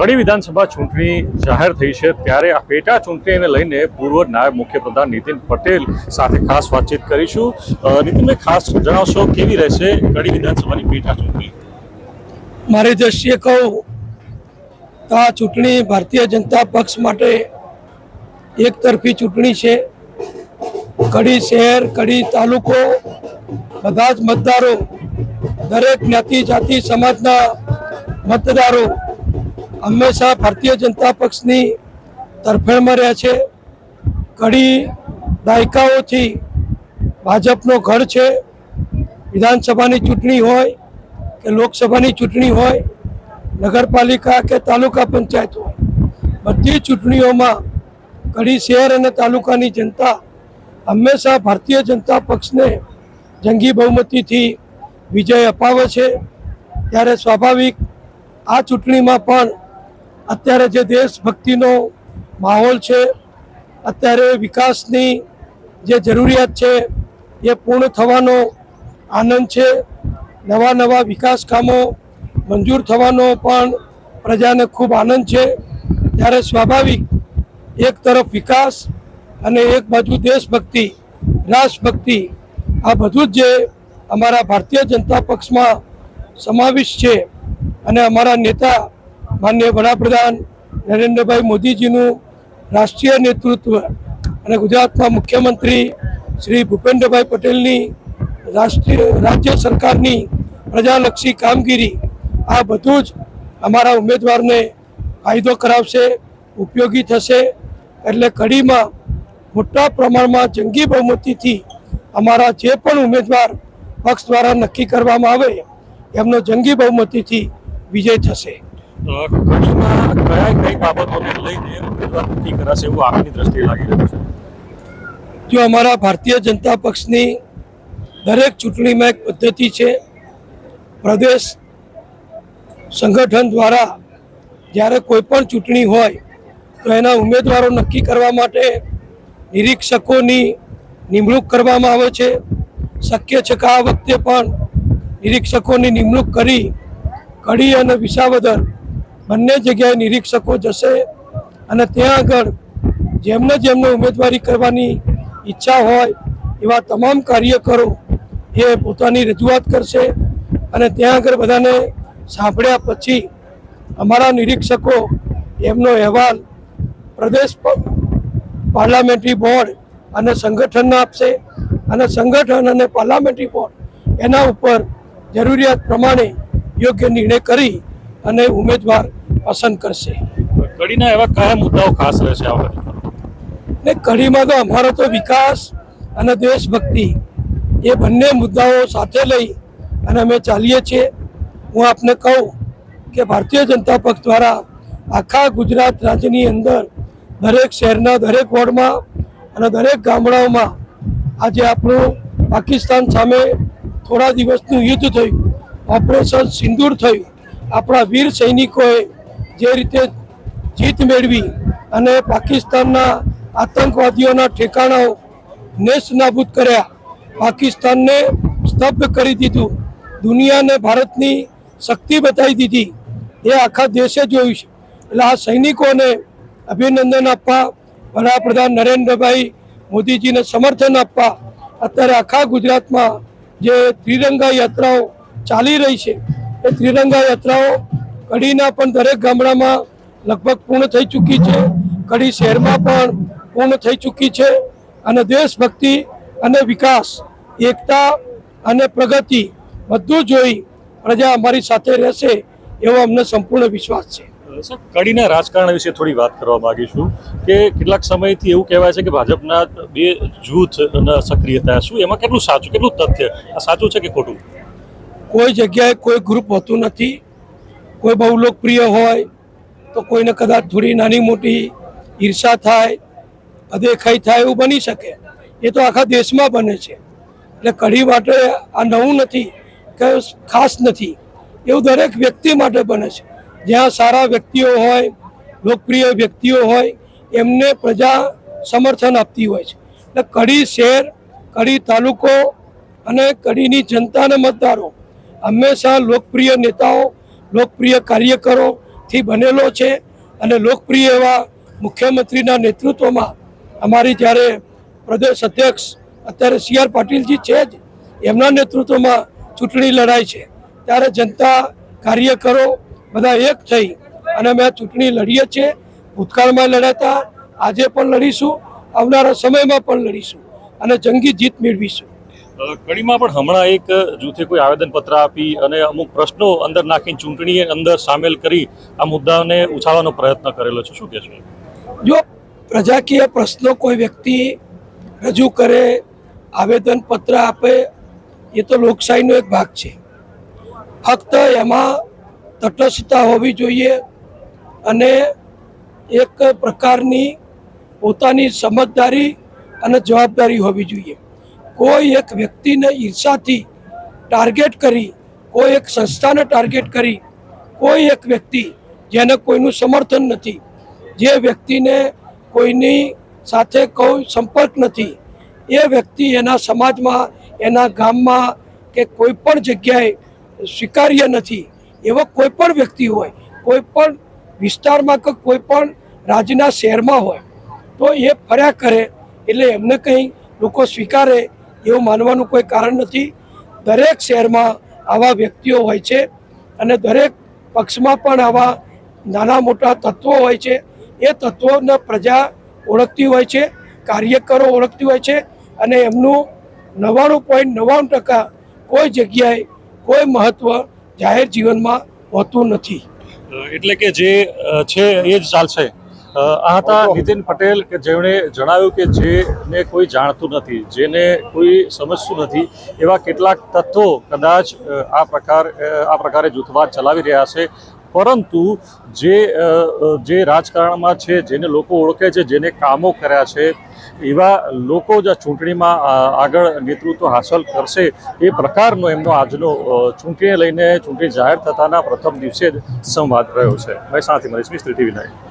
કડી વિધાનસભા ચૂંટણી જાહેર થઈ છે. ત્યારે આ પેટા ચૂંટણીને લઈને પૂર્વ નાયબ મુખ્યપ્રધાન નીતિન પટેલ સાથે ખાસ વાતચીત કરીશું. નીતિનભાઈ, ખાસ જણાવશો કેવી રહેશે કડી વિધાનસભાની પેટા ચૂંટણી? મારી દ્રષ્ટિએ કહું, તો આ ચૂંટણી ભારતીય જનતા પક્ષ માટે એક તરફી ચૂંટણી છે. કડી શહેર, કડી તાલુકો, બધા જ મતદારો, દરેક જ્ઞાતિ, જાતિ, સમાજના મતદારો હંમેશા ભારતીય જનતા પક્ષની તરફેણમાં રહ્યા છે. કડી દાયકાઓથી ભાજપનો ઘર છે. વિધાનસભાની ચૂંટણી હોય કે લોકસભાની ચૂંટણી હોય, નગરપાલિકા કે તાલુકા પંચાયત હોય, બધી ચૂંટણીઓમાં કડી શહેર અને તાલુકાની જનતા હંમેશા ભારતીય જનતા પક્ષને જંગી બહુમતીથી વિજય અપાવે છે. ત્યારે સ્વાભાવિક આ ચૂંટણીમાં પણ અત્યારે જે દેશભક્તિનો માહોલ છે, અત્યારે વિકાસની જે જરૂરિયાત છે, એ પૂર્ણ થવાનો આનંદ છે. નવા નવા વિકાસ કામો મંજૂર થવાનો પણ પ્રજાને ખૂબ આનંદ છે. ત્યારે સ્વાભાવિક એક તરફ વિકાસ અને એક બાજુ દેશભક્તિ, રાષ્ટ્રભક્તિ, આ બધું જ જે અમારા ભારતીય જનતા પક્ષમાં સમાવિષ્ટ છે. અને અમારા નેતા માનનીય વડાપ્રધાન નરેન્દ્રભાઈ મોદીજીનું રાષ્ટ્રીય નેતૃત્વ અને ગુજરાતના મુખ્યમંત્રી શ્રી ભૂપેન્દ્રભાઈ પટેલની રાષ્ટ્રીય રાજ્ય સરકારની પ્રજાલક્ષી કામગીરી, આ બધું જ અમારા ઉમેદવારને ફાયદો કરાવશે, ઉપયોગી થશે એટલે કડીમાં મોટા પ્રમાણમાં જંગી બહુમતીથી અમારા જે પણ ઉમેદવાર પક્ષ દ્વારા નક્કી કરવામાં આવે, એમનો જંગી બહુમતીથી વિજય થશે. કડીમાં કયા કઈ બાબતોને લઈને ઉમેદવાર કરાશે એવું આપની દ્રષ્ટિએ લાગી રહ્યું છે? જો અમારા ભારતીય જનતા પક્ષની દરેક ચૂંટણીમાં એક પદ્ધતિ છે, પ્રદેશ સંગઠન દ્વારા જ્યારે કોઈ પણ ચૂંટણી હોય, તો એના ઉમેદવારો નક્કી કરવા માટે નિરીક્ષકોની નિમણૂક કરવામાં આવે છે. શક્ય છે કે આ વખતે પણ નિરીક્ષકોની નિમણૂક કરી કડી અને વિસાવદર બંને જગ્યાએ નિરીક્ષકો જશે અને ત્યાં આગળ જેમને જેમને ઉમેદવારી કરવાની ઈચ્છા હોય એવા તમામ કાર્યકરો એ પોતાની રજૂઆત કરશે અને ત્યાં આગળ બધાને સાંભળ્યા પછી અમારા નિરીક્ષકો એમનો અહેવાલ પ્રદેશ પાર્લામેન્ટરી બોર્ડ અને સંગઠનને આપશે અને સંગઠન અને પાર્લામેન્ટરી બોર્ડ એના ઉપર જરૂરિયાત પ્રમાણે યોગ્ય નિર્ણય કરી અને ઉમેદવાર પસંદ કરશે. કડીના એવા કયા મુદ્દાઓ ખાસ રહેશે આ વખતે? ને કડીમાં તો અમારો તો વિકાસ અને દેશભક્તિ એ બંને મુદ્દાઓ સાથે લઈ અને અમે ચાલીએ છીએ. હું આપને કહું કે ભારતીય જનતા પક્ષ દ્વારા આખા ગુજરાત રાજ્યની અંદર દરેક શહેરના દરેક વોર્ડમાં અને દરેક ગામડાઓમાં આજે આપણું પાકિસ્તાન સામે થોડા દિવસનું યુદ્ધ થયું. ઓપરેશન સિંદૂર થયું. આપણા વીર સૈનિકોએ જે રીતે જીત મેળવી અને પાકિસ્તાનના આતંકવાદીઓના ઠેકાણાઓ નેસ નાબૂદ કર્યા. પાકિસ્તાનને સ્તબ્ધ કરી દીધું. દુનિયાને ભારતની શક્તિ બતાવી દીધી. એ આખા દેશે જોયું છે. એટલે આ સૈનિકોને અભિનંદન આપવા, વડાપ્રધાન નરેન્દ્રભાઈ મોદીજીને સમર્થન આપવા, અત્યારે આખા ગુજરાતમાં જે ત્રિરંગા યાત્રાઓ ચાલી રહી છે. એ ત્રિરંગા યાત્રાઓ કડીના પણ દરેક ગામડામાં લગભગ પૂર્ણ થઈ ચૂકી છે. કડી શહેરમાં પણ પૂર્ણ થઈ ચૂકી છે અને દેશભક્તિ અને વિકાસ એકતા અને પ્રગતિ બધું જોઈ પ્રજા અમારી સાથે રહેશે એવો અમને સંપૂર્ણ વિશ્વાસ છે. કડીના રાજકારણ વિશે થોડી વાત કરવા માંગીશું કે કેટલાક સમયથી એવું કહેવાય છે કે ભાજપના બે જૂથ સક્રિયતા શું એમાં કેટલું સાચું કેટલું તથ્ય? આ સાચું છે કે ખોટું? કોઈ જગ્યાએ કોઈ ગ્રુપ હોતું નથી. કોઈ બહુ લોકપ્રિય હોય, તો કોઈને કદાચ થોડી નાની મોટી ઈર્ષા થાય અદેખાઈ થાય એવું બની શકે. એ તો આખા દેશમાં બને છે. એટલે કઢી માટે આ નવું નથી, કે ખાસ નથી. એવું દરેક વ્યક્તિ માટે બને છે. જ્યાં સારા વ્યક્તિઓ હોય, લોકપ્રિય વ્યક્તિઓ હોય, એમને પ્રજા સમર્થન આપતી હોય છે. એટલે કડી શહેર કડી તાલુકો અને કડીની જનતાને મતદારો હંમેશા લોકપ્રિય નેતાઓ લોકપ્રિય કાર્યકરોથી બનેલો છે અને લોકપ્રિય એવા મુખ્યમંત્રીના નેતૃત્વમાં અમારી જ્યારે પ્રદેશ અધ્યક્ષ અત્યારે સી આર પાટીલજી છે જ, એમના નેતૃત્વમાં ચૂંટણી લડાઈ છે. ત્યારે જનતા કાર્યકરો બધા એક થઈ અને અમે ચૂંટણી લડીએ છીએ. ભૂતકાળમાં લડાતા, આજે પણ લડીશું, આવનારા સમયમાં પણ લડીશું અને જંગી જીત મેળવીશું. કડીમાં પણ હમણાં એક જૂથે કોઈ આવેદનપત્ર આપી અને અમુક પ્રશ્નો અંદર નાખીને ચૂંટણી અંદર સામેલ કરી આ મુદ્દાને ઉછાળવાનો પ્રયત્ન કરેલો છે. શું કહેશો? જો પ્રજાકીય પ્રશ્નો કોઈ વ્યક્તિ રજૂ કરે, આવેદનપત્ર આપે, એ તો લોકશાહીનો એક ભાગ છે. ફક્ત એમાં તટસ્થતા હોવી જોઈએ અને એક પ્રકારની પોતાની સમજદારી અને જવાબદારી હોવી જોઈએ. કોઈ એક વ્યક્તિને ઈર્ષાથી ટાર્ગેટ કરી, કોઈ એક સંસ્થાને ટાર્ગેટ કરી, કોઈ એક વ્યક્તિ જેને કોઈનું સમર્થન નથી, જે વ્યક્તિને કોઈની સાથે કોઈ સંપર્ક નથી, એ વ્યક્તિ એના સમાજમાં, એના ગામમાં કે કોઈ પણ જગ્યાએ સ્વીકાર્ય નથી, એવો કોઈ પણ વ્યક્તિ હોય, કોઈ પણ વિસ્તારમાં કે કોઈ પણ રાજ્યના શહેરમાં હોય, તો એ ફર્યા કરે એટલે એમને કંઈ લોકો સ્વીકારે એવું માનવાનું કોઈ કારણ નથી. દરેક શહેરમાં આવા વ્યક્તિઓ હોય છે અને દરેક પક્ષમાં પણ આવા નાના મોટા તત્વો હોય છે. એ તત્વોને પ્રજા ઓળખતી હોય છે, કાર્યકરો ઓળખતી હોય છે અને એમનું નવ્વાણું પોઈન્ટ નવ્વાણું ટકા કોઈ જગ્યાએ કોઈ મહત્ત્વ જાહેર જીવનમાં હોતું નથી. એટલે કે જે છે એ જ ચાલશે. આ હતા નીતિન પટેલ કે જેમણે જણાવ્યું કે જેને કોઈ જાણતું નથી જેને કોઈ સમજતું નથી એવા કેટલાક તત્વો કદાચ આ પ્રકાર આ પ્રકારે જૂથવાદ ચલાવી રહ્યા છે. પરંતુ જે જે રાજકારણમાં છે જેને લોકો ઓળખે છે જેને કામો કર્યા છે એવા લોકો જ ચૂંટણીમાં આગળ નેતૃત્વ હાંસલ કરશે એ પ્રકારનો એમનો આજનો ચૂંટણીને લઈને ચૂંટણી જાહેર થતાના પ્રથમ દિવસે જ સંવાદ રહ્યો છે. મહેસાણાથી મનીષ મિસ્ત્રી ટીવી નાઇન.